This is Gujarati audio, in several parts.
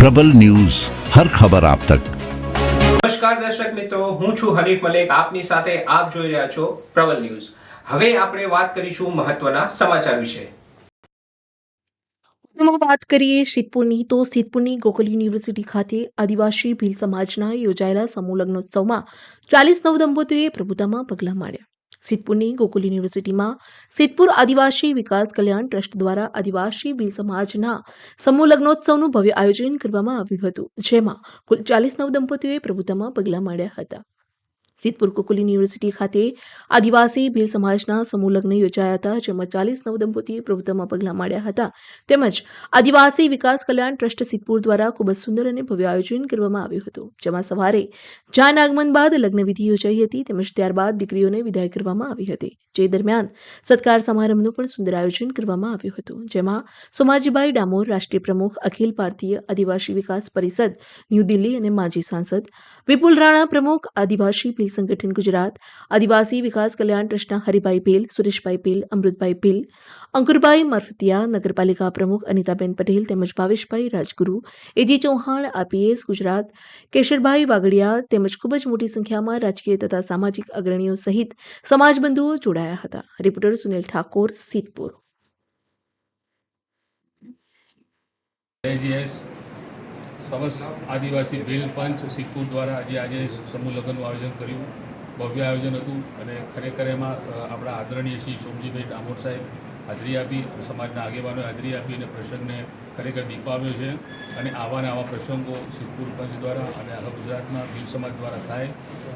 પ્રબલ ન્યૂઝ હર ખબર આપ તક. નમસ્કાર દર્શક મિત્રો હું છું હરીફ મલેક. આપની સાથે આપ જોઈ રહ્યા છો પ્રબલ ન્યૂઝ. હવે આપણે વાત કરીશું મહત્વના સમાચાર વિશે. વાત કરીએ સિદ્ધપુરની તો સિદ્ધપુરની ગોકુલ યુનિવર્સિટી ખાતે આદિવાસી ભીલ સમાજના યોજાયેલા સમૂહ લગ્નોત્સવમાં ચાલીસ નવ દંપતીઓએ પ્રભુતામાં પગલાં માંડ્યા સિદ્ધપુરની ગોકુલ યુનિવર્સિટીમાં સિદ્ધપુર આદિવાસી વિકાસ કલ્યાણ ટ્રસ્ટ દ્વારા આદિવાસી ભીલ સમાજના સમૂહ લગ્નોત્સવનું ભવ્ય આયોજન કરવામાં આવ્યું હતું, જેમાં કુલ ચાલીસ નવ દંપતીઓએ પ્રભુતામાં પગલાં માંડ્યા હતા. સિદ્ધપુર ગોકુલ યુનિવર્સિટી ખાતે આદિવાસી ભીલ સમાજના સમૂહ લગ્ન યોજાયા હતા, જેમાં ચાલીસ નવદંપતીએ પગલાં માંડ્યા હતા. તેમજ આદિવાસી વિકાસ કલ્યાણ ટ્રસ્ટ સિદ્ધપુર દ્વારા ખૂબ જ સુંદર અને ભવ્ય આયોજન કરવામાં આવ્યું હતું, જેમાં સવારે જાન આગમન બાદ લગ્નવિધિ યોજાઈ હતી, તેમજ ત્યારબાદ દીકરીઓને વિદાય કરવામાં આવી હતી. જે દરમિયાન સત્કાર સમારંભનું પણ સુંદર આયોજન કરવામાં આવ્યું હતું, જેમાં સોમાજીભાઈ ડામોર, રાષ્ટ્રીય પ્રમુખ, અખિલ ભારતીય આદિવાસી વિકાસ પરિષદ, ન્યૂ દિલ્હી અને માજી સાંસદ વિપુલ રાણા પ્રમુખ, આદિવાસી ભીલ સંગઠન ગુજરાત આદિવાસી વિકાસ કલ્યાણ ટ્રસ્ટના હરિભાઈ ભીલ સુરેશભાઈ ભીલ અમૃતભાઈ ભીલ અંકુરભાઈ મરફતિયા નગરપાલિકા પ્રમુખ અનિતાબેન પટેલ તેમજ ભાવેશભાઈ રાજગુરુ એજી ચૌહાણ આરપીએસ ગુજરાત, કેશરભાઈ વાગડિયા તેમજ ખૂબ જ મોટી સંખ્યામાં રાજકીય તથા સામાજિક અગ્રણીઓ સહિત સમાજબંધુઓ જોડાયા હતા. રિપોર્ટર સુનિલ ઠાકોર, સિદ્ધપુર. સમસ્ત આદિવાસી ભીલ પંચ સિદ્ધપુર દ્વારા આજે આજે સમૂહ લગ્નનું આયોજન કર્યું. ભવ્ય આયોજન હતું અને ખરેખર એમાં આપણા આદરણીય શ્રી સોમજીભાઈ ડામોર સાહેબ હાજરી આપી, સમાજના આગેવાનોએ હાજરી આપી અને પ્રસંગને ખરેખર દીપાવ્યો છે. અને આવા ને આવા પ્રસંગો સિદ્ધપુર પંચ દ્વારા અને આખા ગુજરાતમાં ભીલ સમાજ દ્વારા થાય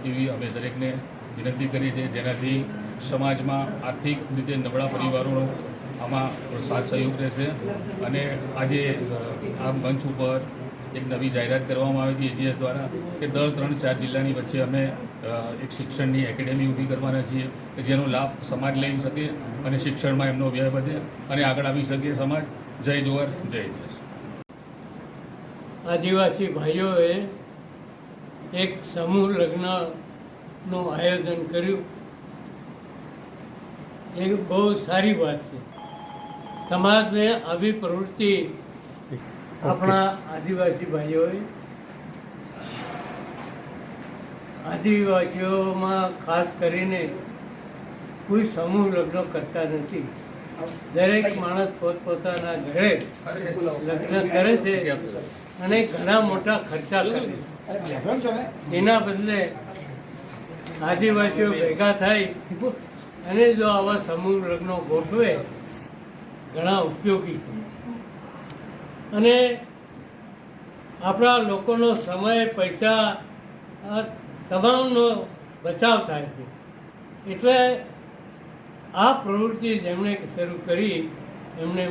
એવી અમે દરેકને વિનંતી કરી છે જેનાથી સમાજમાં આર્થિક રીતે નબળા પરિવારોનો આમાં સાથ સહયોગ રહેશે. અને આજે આ મંચ ઉપર એક નવી જાહેરાત કરવામાં આવી છે એજીએસ દ્વારા કે દર ત્રણ ચાર જિલ્લાની વચ્ચે અમે એક શિક્ષણની એકેડેમી ઊભી કરવાના છીએ કે જેનો લાભ સમાજ લઈ શકે અને શિક્ષણમાં એમનો વ્યય વધે અને આગળ આવી શકે સમાજ. જય જોહર જય જસ આદિવાસી ભાઈઓએ એક સમૂહ લગ્નનું આયોજન કર્યું. એ બહુ સારી વાત છે. સમાજને આવી પ્રવૃત્તિ આપણા આદિવાસી ભાઈઓએ આદિવાસીઓમાં ખાસ કરીને કોઈ સમૂહ લગ્ન કરતા નથી. દરેક માણસ પોતપોતાના ઘરે લગ્ન કરે છે અને ઘણા મોટા ખર્ચા કરે છે. એના બદલે આદિવાસીઓ ભેગા થાય અને જો આવા સમૂહ લગ્નો ગોઠવે, ઘણા ઉપયોગી છે અને આપણા લોકોનો સમય, પૈસા તમામનો બચાવ થાય છે. એટલે આ પ્રવૃત્તિ જેમણે શરૂ કરી, એમને